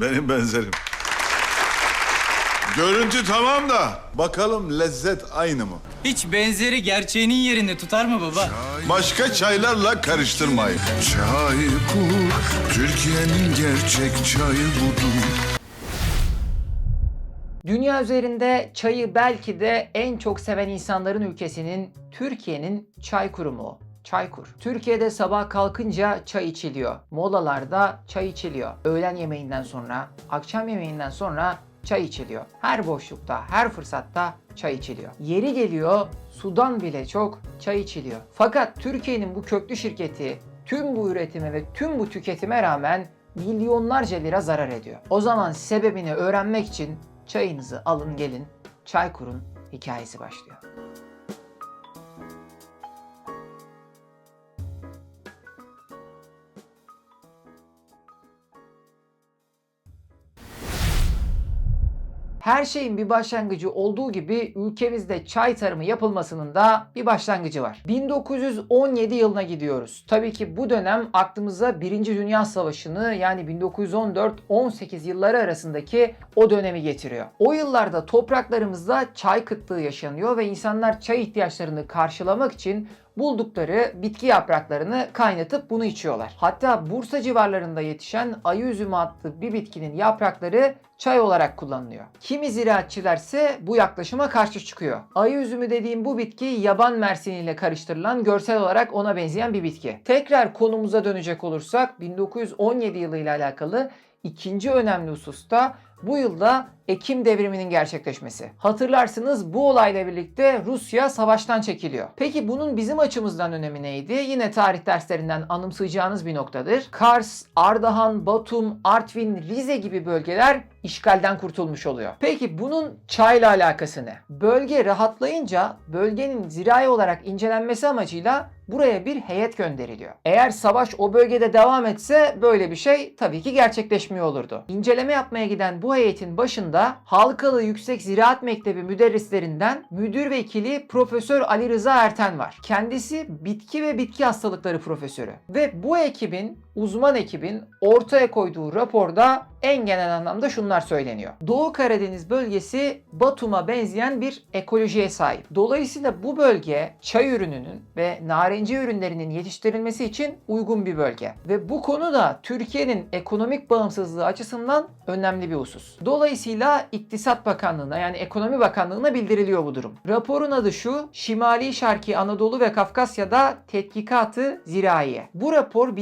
Benim benzerim. Görüntü tamam da bakalım lezzet aynı mı? Hiç benzeri gerçeğinin yerini tutar mı baba? Başka çaylarla karıştırmayın. Çaykur, Türkiye'nin gerçek çayı budur. Dünya üzerinde çayı belki de en çok seven insanların ülkesinin Türkiye'nin çay kurumu. Çaykur. Türkiye'de sabah kalkınca çay içiliyor. Molalarda çay içiliyor. Öğlen yemeğinden sonra, akşam yemeğinden sonra çay içiliyor. Her boşlukta, her fırsatta çay içiliyor. Yeri geliyor sudan bile çok çay içiliyor. Fakat Türkiye'nin bu köklü şirketi tüm bu üretime ve tüm bu tüketime rağmen milyonlarca lira zarar ediyor. O zaman sebebini öğrenmek için çayınızı alın gelin Çaykur'un hikayesi başlıyor. Her şeyin bir başlangıcı olduğu gibi ülkemizde çay tarımı yapılmasının da bir başlangıcı var. 1917 yılına gidiyoruz. Tabii ki bu dönem aklımıza 1. Dünya Savaşı'nı yani 1914-18 yılları arasındaki o dönemi getiriyor. O yıllarda topraklarımızda çay kıtlığı yaşanıyor ve insanlar çay ihtiyaçlarını karşılamak için buldukları bitki yapraklarını kaynatıp bunu içiyorlar. Hatta Bursa civarlarında yetişen ayı üzümü adlı bir bitkinin yaprakları çay olarak kullanılıyor. Kimi ziraatçilerse bu yaklaşıma karşı çıkıyor. Ayı üzümü dediğim bu bitki yaban mersiniyle karıştırılan görsel olarak ona benzeyen bir bitki. Tekrar konumuza dönecek olursak 1917 yılıyla alakalı ikinci önemli hususta bu yılda Ekim devriminin gerçekleşmesi. Hatırlarsınız bu olayla birlikte Rusya savaştan çekiliyor. Peki bunun bizim açımızdan önemi neydi? Yine tarih derslerinden anımsayacağınız bir noktadır. Kars, Ardahan, Batum, Artvin, Rize gibi bölgeler işgalden kurtulmuş oluyor. Peki bunun çayla alakası ne? Bölge rahatlayınca bölgenin zirai olarak incelenmesi amacıyla buraya bir heyet gönderiliyor. Eğer savaş o bölgede devam etse böyle bir şey tabii ki gerçekleşmiyor olurdu. İnceleme yapmaya giden bu heyetin başında Halkalı Yüksek Ziraat Mektebi müderrislerinden müdür vekili Profesör Ali Rıza Erten var. Kendisi bitki ve bitki hastalıkları profesörü. Ve bu ekibin, uzman ekibin ortaya koyduğu raporda en genel anlamda şunlar söyleniyor. Doğu Karadeniz bölgesi Batum'a benzeyen bir ekolojiye sahip. Dolayısıyla bu bölge çay ürününün ve narenci ürünlerinin yetiştirilmesi için uygun bir bölge. Ve bu konu da Türkiye'nin ekonomik bağımsızlığı açısından önemli bir husus. Dolayısıyla İktisat Bakanlığı'na yani Ekonomi Bakanlığı'na bildiriliyor bu durum. Raporun adı şu, Şimali Şarkı Anadolu ve Kafkasya'da Tetkikatı Ziraiye. Bu rapor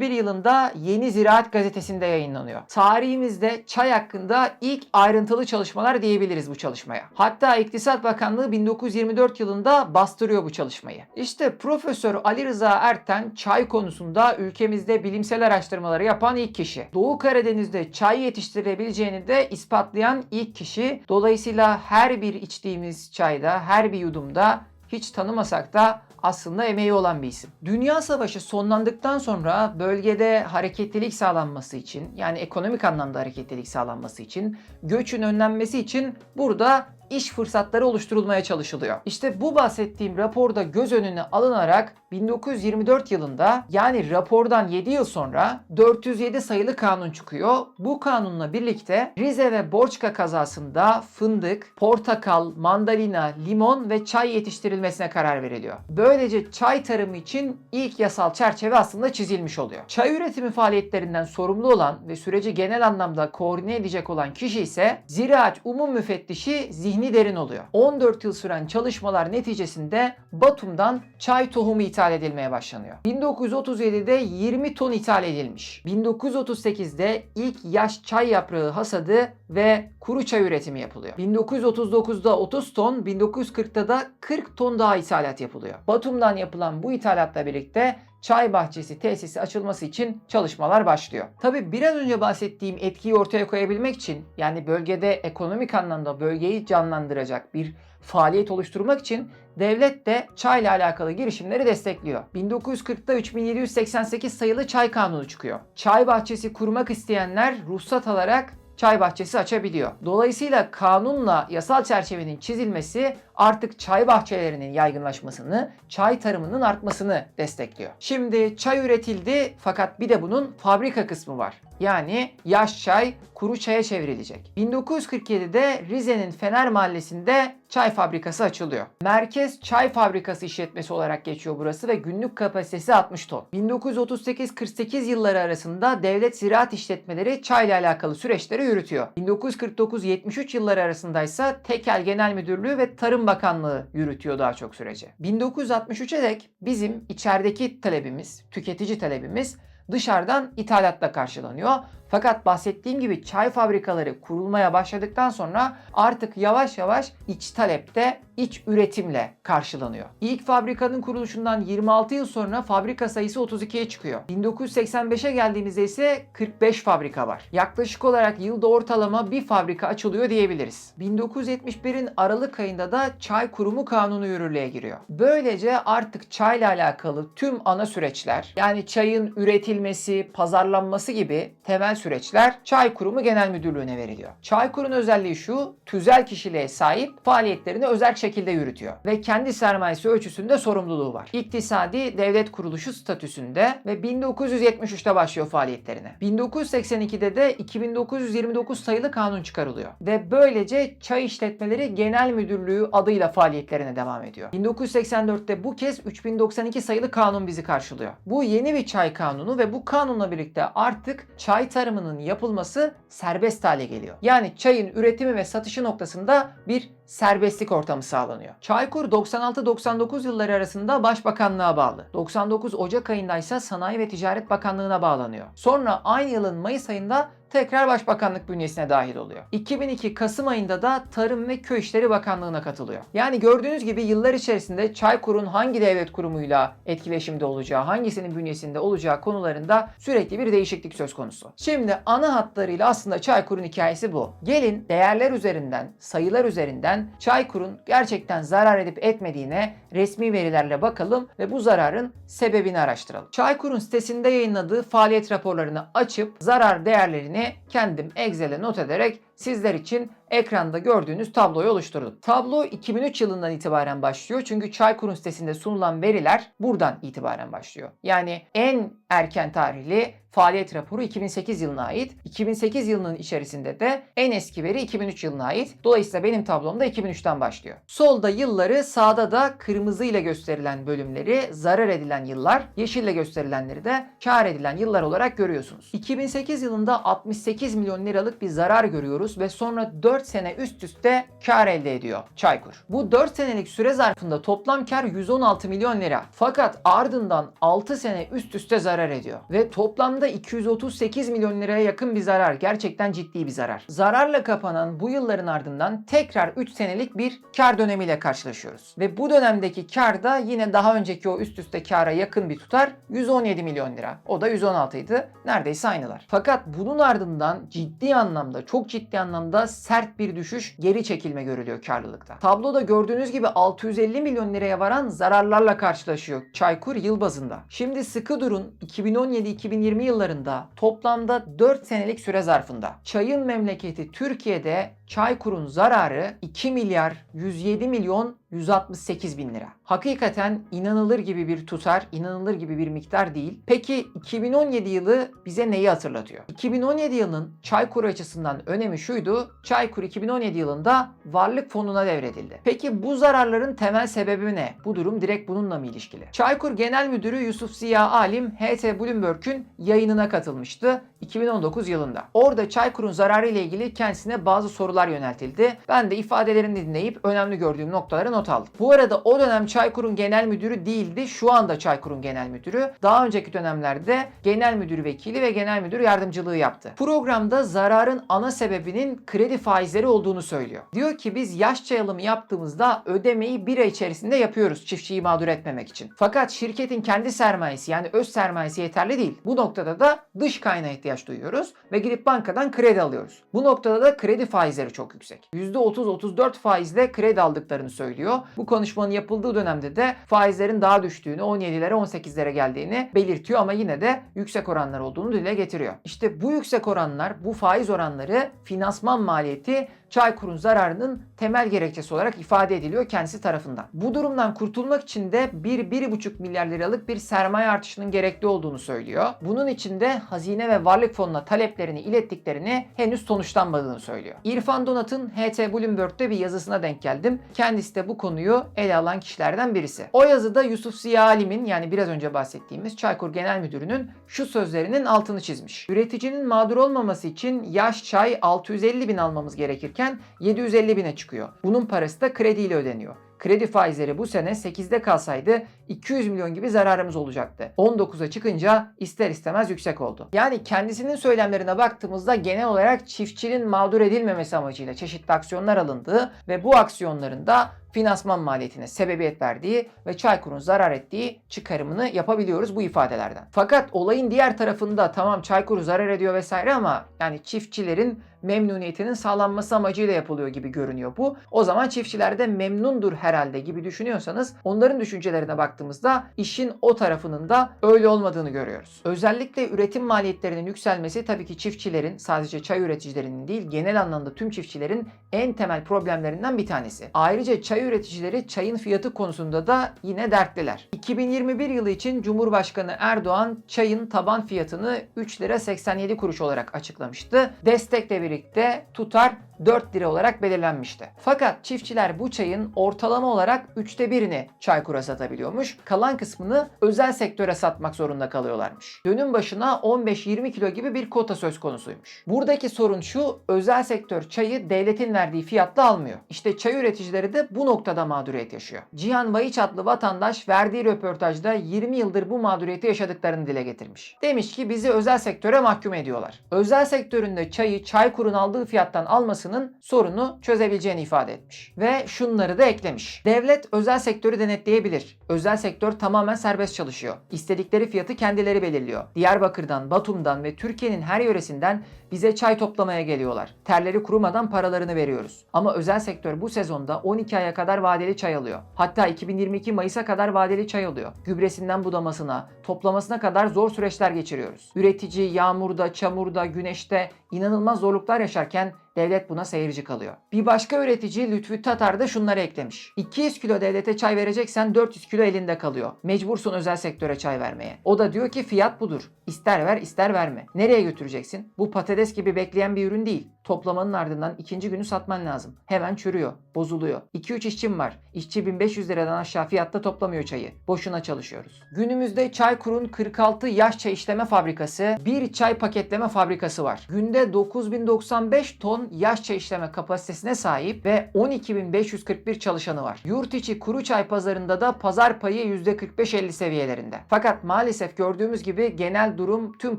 1921 yılında Yeni Ziraat Gazetesi'nde yayınlanıyor. Tarihimizde çay hakkında ilk ayrıntılı çalışmalar diyebiliriz bu çalışmaya. Hatta İktisat Bakanlığı 1924 yılında bastırıyor bu çalışmayı. İşte Profesör Ali Rıza Erten çay konusunda ülkemizde bilimsel araştırmaları yapan ilk kişi. Doğu Karadeniz'de çay yetiştirilebileceğini de ispatlayan ilk kişi. Dolayısıyla her bir içtiğimiz çayda, her bir yudumda hiç tanımasak da aslında emeği olan bir isim. Dünya Savaşı sonlandıktan sonra bölgede hareketlilik sağlanması için yani ekonomik anlamda hareketlilik sağlanması için göçün önlenmesi için burada iş fırsatları oluşturulmaya çalışılıyor. İşte bu bahsettiğim raporda göz önüne alınarak 1924 yılında yani rapordan 7 yıl sonra 407 sayılı kanun çıkıyor. Bu kanunla birlikte Rize ve Borçka kazasında fındık, portakal, mandalina, limon ve çay yetiştirilmesine karar veriliyor. Böylece çay tarımı için ilk yasal çerçeve aslında çizilmiş oluyor. Çay üretimi faaliyetlerinden sorumlu olan ve süreci genel anlamda koordine edecek olan kişi ise Ziraat Umum Müfettişi Zihni Derin oluyor. 14 yıl süren çalışmalar neticesinde Batum'dan çay tohumu ithal edilmeye başlanıyor. 1937'de 20 ton ithal edilmiş. 1938'de ilk yaş çay yaprağı hasadı ve kuru çay üretimi yapılıyor. 1939'da 30 ton, 1940'da da 40 ton daha ithalat yapılıyor. Batum'dan yapılan bu ithalatla birlikte çay bahçesi tesisi açılması için çalışmalar başlıyor. Tabi biraz önce bahsettiğim etkiyi ortaya koyabilmek için yani bölgede ekonomik anlamda bölgeyi canlandıracak bir faaliyet oluşturmak için devlet de çayla alakalı girişimleri destekliyor. 1940'da 3788 sayılı çay kanunu çıkıyor. Çay bahçesi kurmak isteyenler ruhsat alarak çay bahçesi açabiliyor. Dolayısıyla kanunla yasal çerçevenin çizilmesi artık çay bahçelerinin yaygınlaşmasını, çay tarımının artmasını destekliyor. Şimdi çay üretildi fakat bir de bunun fabrika kısmı var. Yani yaş çay kuru çaya çevrilecek. 1947'de Rize'nin Fener Mahallesi'nde çay fabrikası açılıyor. Merkez Çay Fabrikası işletmesi olarak geçiyor burası ve günlük kapasitesi 60 ton. 1938-48 yılları arasında devlet ziraat işletmeleri çayla alakalı süreçleri yürütüyor. 1949-73 yılları arasında ise Tekel Genel Müdürlüğü ve Tarım Bakanlığı yürütüyor daha çok süreci. 1963'e dek bizim içerideki talebimiz, tüketici talebimiz dışarıdan ithalatla karşılanıyor. Fakat bahsettiğim gibi çay fabrikaları kurulmaya başladıktan sonra artık yavaş yavaş iç talepte iç üretimle karşılanıyor. İlk fabrikanın kuruluşundan 26 yıl sonra fabrika sayısı 32'ye çıkıyor. 1985'e geldiğimizde ise 45 fabrika var. Yaklaşık olarak yılda ortalama bir fabrika açılıyor diyebiliriz. 1971'in Aralık ayında da çay kurumu kanunu yürürlüğe giriyor. Böylece artık çayla alakalı tüm ana süreçler yani çayın üretilmesi, pazarlanması gibi temel süreçler Çay Kurumu Genel Müdürlüğü'ne veriliyor. Çay Kurumu'nun özelliği şu, tüzel kişiliğe sahip faaliyetlerini özel şekilde yürütüyor ve kendi sermayesi ölçüsünde sorumluluğu var. İktisadi devlet kuruluşu statüsünde ve 1973'te başlıyor faaliyetlerine. 1982'de de 2929 sayılı kanun çıkarılıyor ve böylece Çay İşletmeleri Genel Müdürlüğü adıyla faaliyetlerine devam ediyor. 1984'te bu kez 3092 sayılı kanun bizi karşılıyor. Bu yeni bir çay kanunu ve bu kanunla birlikte artık çay tarımının yapılması serbest hale geliyor. Yani çayın üretimi ve satışı noktasında bir serbestlik ortamı sağlanıyor. Çaykur 96-99 yılları arasında Başbakanlığa bağlı. 99 Ocak ayında ise Sanayi ve Ticaret Bakanlığı'na bağlanıyor. Sonra aynı yılın Mayıs ayında tekrar Başbakanlık bünyesine dahil oluyor. 2002 Kasım ayında da Tarım ve Köy İşleri Bakanlığı'na katılıyor. Yani gördüğünüz gibi yıllar içerisinde Çaykur'un hangi devlet kurumuyla etkileşimde olacağı, hangisinin bünyesinde olacağı konularında sürekli bir değişiklik söz konusu. Şimdi ana hatlarıyla aslında Çaykur'un hikayesi bu. Gelin değerler üzerinden, sayılar üzerinden Çaykur'un gerçekten zarar edip etmediğine resmi verilerle bakalım ve bu zararın sebebini araştıralım. Çaykur'un sitesinde yayınladığı faaliyet raporlarını açıp zarar değerlerini kendim Excel'e not ederek sizler için ekranda gördüğünüz tabloyu oluşturdum. Tablo 2003 yılından itibaren başlıyor. Çünkü Çaykur'un sitesinde sunulan veriler buradan itibaren başlıyor. Yani en erken tarihli faaliyet raporu 2008 yılına ait. 2008 yılının içerisinde de en eski veri 2003 yılına ait. Dolayısıyla benim tablomda 2003'ten başlıyor. Solda yılları, sağda da kırmızı ile gösterilen bölümleri zarar edilen yıllar, yeşille gösterilenleri de kar edilen yıllar olarak görüyorsunuz. 2008 yılında 68 milyon liralık bir zarar görüyoruz ve sonra 4 sene üst üste kar elde ediyor Çaykur. Bu 4 senelik süre zarfında toplam kar 116 milyon lira. Fakat ardından 6 sene üst üste zarar ediyor. Ve toplamda 238 milyon liraya yakın bir zarar. Gerçekten ciddi bir zarar. Zararla kapanan bu yılların ardından tekrar 3 senelik bir kar dönemiyle karşılaşıyoruz. Ve bu dönemdeki kar da yine daha önceki o üst üste kara yakın bir tutar 117 milyon lira. O da 116 idi. Neredeyse aynılar. Fakat bunun ardından ciddi anlamda, çok ciddi anlamda sert bir düşüş, geri çekilme görülüyor karlılıkta. Tabloda gördüğünüz gibi 650 milyon liraya varan zararlarla karşılaşıyor Çaykur yıl bazında. Şimdi sıkı durun 2017-2020 yıllarında toplamda 4 senelik süre zarfında. Çayın memleketi Türkiye'de Çaykur'un zararı 2 milyar 107 milyon 168 bin lira. Hakikaten inanılır gibi bir tutar, inanılır gibi bir miktar değil. Peki 2017 yılı bize neyi hatırlatıyor? 2017 yılının Çaykur açısından önemi şuydu. Çaykur 2017 yılında varlık fonuna devredildi. Peki bu zararların temel sebebi ne? Bu durum direkt bununla mı ilişkili? Çaykur Genel Müdürü Yusuf Ziya Alim HT Bloomberg'ün yayınına katılmıştı 2019 yılında. Orada Çaykur'un zararı ile ilgili kendisine bazı sorular yöneltildi. Ben de ifadelerini dinleyip önemli gördüğüm noktaları not aldım. Bu arada o dönem Çaykur'un genel müdürü değildi. Şu anda Çaykur'un genel müdürü. Daha önceki dönemlerde genel müdür vekili ve genel müdür yardımcılığı yaptı. Programda zararın ana sebebinin kredi faizleri olduğunu söylüyor. Diyor ki biz yaş çay alımı yaptığımızda ödemeyi bir ay içerisinde yapıyoruz çiftçiyi mağdur etmemek için. Fakat şirketin kendi sermayesi yani öz sermayesi yeterli değil. Bu noktada da dış kaynağa ihtiyaç duyuyoruz ve gidip bankadan kredi alıyoruz. Bu noktada da kredi faizleri çok yüksek. %30-34 faizle kredi aldıklarını söylüyor. Bu konuşmanın yapıldığı dönemde de faizlerin daha düştüğünü, 17'lere 18'lere geldiğini belirtiyor ama yine de yüksek oranlar olduğunu dile getiriyor. İşte bu yüksek oranlar, bu faiz oranları finansman maliyeti Çaykur'un zararının temel gerekçesi olarak ifade ediliyor kendisi tarafından. Bu durumdan kurtulmak için de 1-1,5 milyar liralık bir sermaye artışının gerekli olduğunu söylüyor. Bunun için de hazine ve varlık fonuna taleplerini ilettiklerini henüz sonuçlanmadığını söylüyor. İrfan Donat'ın HT Bloomberg'de bir yazısına denk geldim. Kendisi de bu konuyu ele alan kişilerden birisi. O yazıda Yusuf Ziya Alim'in yani biraz önce bahsettiğimiz Çaykur Genel Müdürü'nün şu sözlerinin altını çizmiş. Üreticinin mağdur olmaması için yaş çay 650 bin almamız gerekirken 750 bine çıkıyor. Bunun parası da krediyle ödeniyor. Kredi faizleri bu sene 8'de kalsaydı 200 milyon gibi zararımız olacaktı. 19'a çıkınca ister istemez yüksek oldu. Yani kendisinin söylemlerine baktığımızda genel olarak çiftçinin mağdur edilmemesi amacıyla çeşitli aksiyonlar alındığı ve bu aksiyonların da finansman maliyetine sebebiyet verdiği ve Çaykur'un zarar ettiği çıkarımını yapabiliyoruz bu ifadelerden. Fakat olayın diğer tarafında tamam Çaykur zarar ediyor vesaire ama yani çiftçilerin memnuniyetinin sağlanması amacıyla yapılıyor gibi görünüyor bu. O zaman çiftçiler de memnundur herhalde gibi düşünüyorsanız onların düşüncelerine baktığımızda işin o tarafının da öyle olmadığını görüyoruz. Özellikle üretim maliyetlerinin yükselmesi tabii ki çiftçilerin sadece çay üreticilerinin değil genel anlamda tüm çiftçilerin en temel problemlerinden bir tanesi. Ayrıca çay üreticileri çayın fiyatı konusunda da yine dertliler. 2021 yılı için Cumhurbaşkanı Erdoğan çayın taban fiyatını 3 lira 87 kuruş olarak açıklamıştı. Destekle birlikte tutar 4 lira olarak belirlenmişti. Fakat çiftçiler bu çayın ortalama olarak üçte birini Çaykur'a satabiliyormuş. Kalan kısmını özel sektöre satmak zorunda kalıyorlarmış. Dönüm başına 15-20 kilo gibi bir kota söz konusuymuş. Buradaki sorun şu, özel sektör çayı devletin verdiği fiyatla almıyor. İşte çay üreticileri de bu noktada mağduriyet yaşıyor. Cihan Vahiç adlı vatandaş verdiği röportajda 20 yıldır bu mağduriyeti yaşadıklarını dile getirmiş. Demiş ki bizi özel sektöre mahkum ediyorlar. Özel sektöründe çayı Çaykur'un aldığı fiyattan almasının sorunu çözebileceğini ifade etmiş. Ve şunları da eklemiş. Devlet özel sektörü denetleyebilir. Özel sektör tamamen serbest çalışıyor. İstedikleri fiyatı kendileri belirliyor. Diyarbakır'dan, Batum'dan ve Türkiye'nin her yöresinden bize çay toplamaya geliyorlar. Terleri kurumadan paralarını veriyoruz. Ama özel sektör bu sezonda 12 aya kadar vadeli çay alıyor. Hatta 2022 Mayıs'a kadar vadeli çay alıyor. Gübresinden budamasına, toplamasına kadar zor süreçler geçiriyoruz. Üretici yağmurda, çamurda, güneşte inanılmaz zorluklar yaşarken devlet buna seyirci kalıyor. Bir başka üretici Lütfü Tatar da şunları eklemiş. 200 kilo devlete çay vereceksen 400 kilo elinde kalıyor. Mecbursun özel sektöre çay vermeye. O da diyor ki fiyat budur. İster ver ister verme. Nereye götüreceksin? Bu patates gibi bekleyen bir ürün değil. Toplamanın ardından ikinci günü satman lazım. Hemen çürüyor, bozuluyor. 2-3 işçim var. İşçi 1500 liradan aşağı fiyatta toplamıyor çayı. Boşuna çalışıyoruz. Günümüzde Çaykur'un 46 yaş çay işleme fabrikası, bir çay paketleme fabrikası var. Günde 9095 ton yaş çay işleme kapasitesine sahip ve 12541 çalışanı var. Yurt içi kuru çay pazarında da pazar payı %45-50 seviyelerinde. Fakat maalesef gördüğümüz gibi genel durum tüm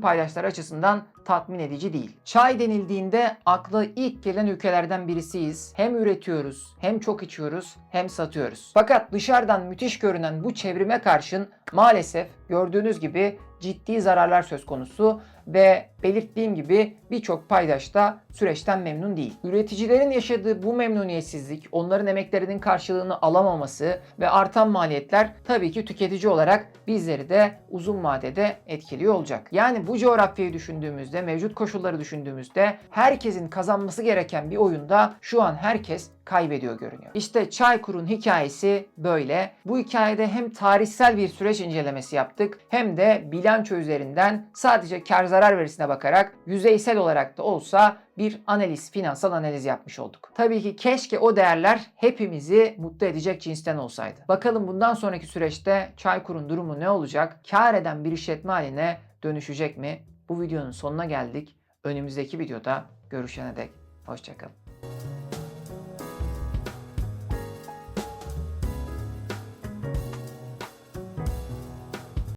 paydaşlar açısından tatmin edici değil. Çay denildiğinde akla ilk gelen ülkelerden birisiyiz. Hem üretiyoruz, hem çok içiyoruz, hem satıyoruz. Fakat dışarıdan müthiş görünen bu çevrime karşın maalesef gördüğünüz gibi ciddi zararlar söz konusu ve belirttiğim gibi birçok paydaş da süreçten memnun değil. Üreticilerin yaşadığı bu memnuniyetsizlik, onların emeklerinin karşılığını alamaması ve artan maliyetler tabii ki tüketici olarak bizleri de uzun vadede etkiliyor olacak. Yani bu coğrafyayı düşündüğümüzde, mevcut koşulları düşündüğümüzde herkesin kazanması gereken bir oyunda şu an herkes kaybediyor görünüyor. İşte Çaykur'un hikayesi böyle. Bu hikayede hem tarihsel bir süreç incelemesi yaptık hem de bilanço üzerinden sadece kar zarar verisine bakarak yüzeysel olarak da olsa bir analiz, finansal analiz yapmış olduk. Tabii ki keşke o değerler hepimizi mutlu edecek cinsten olsaydı. Bakalım bundan sonraki süreçte Çaykur'un durumu ne olacak? Kar eden bir işletme haline dönüşecek mi? Bu videonun sonuna geldik. Önümüzdeki videoda görüşene dek hoşçakalın.